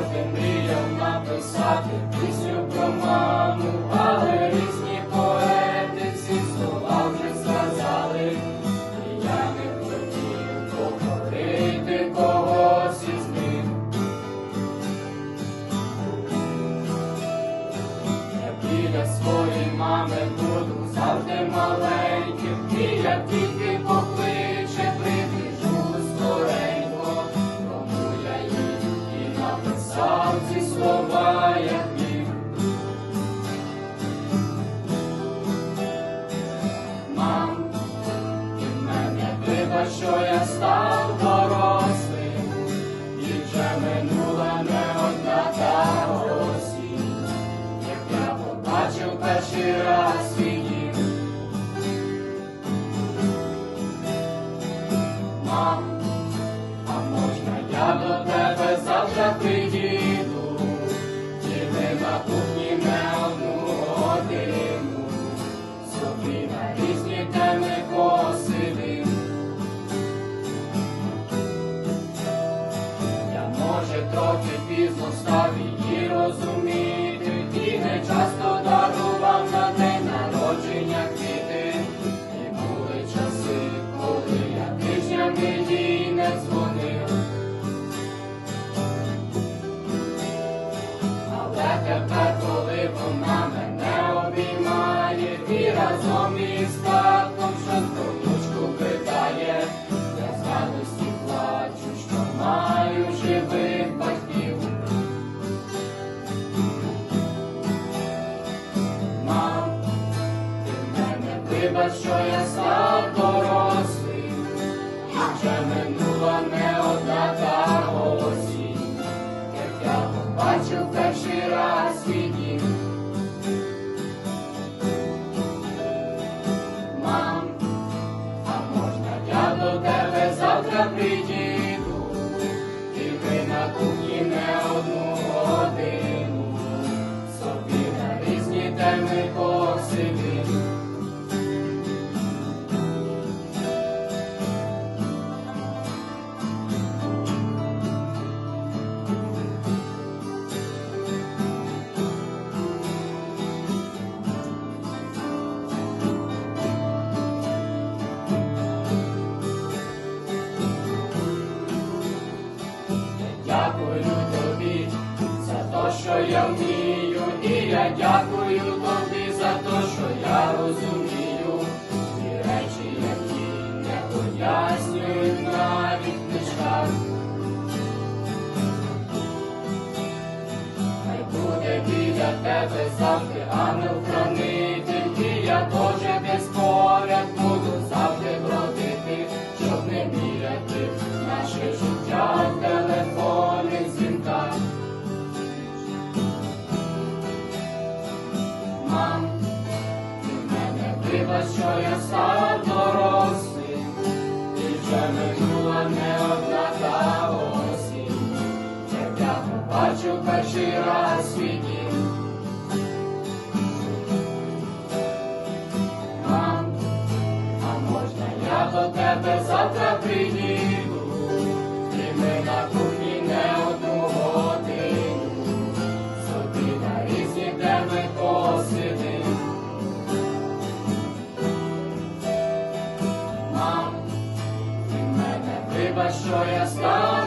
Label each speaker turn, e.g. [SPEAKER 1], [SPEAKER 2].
[SPEAKER 1] завжди мріяв написати пісню про маму, але різні що я став Але тепер, коли вона мене обіймає, і разом із татком щось питає, я радості плачу, що маю живих батьків. Що я став дорослим, і вже не одна та осінь, як я побачив я вмію, і я дякую тобі за те, що я розумію. І речі, які не пояснюють навіть книжках. Хай буде біля тебе завжди ангел-хранитель, і я теж десь Мам, ти в мене вибач, що я став дорослим, і вже минула не одна та осінь, як я побачив перший раз свій. Мам, а можна я до тебе завтра приїду, Баба, що я став.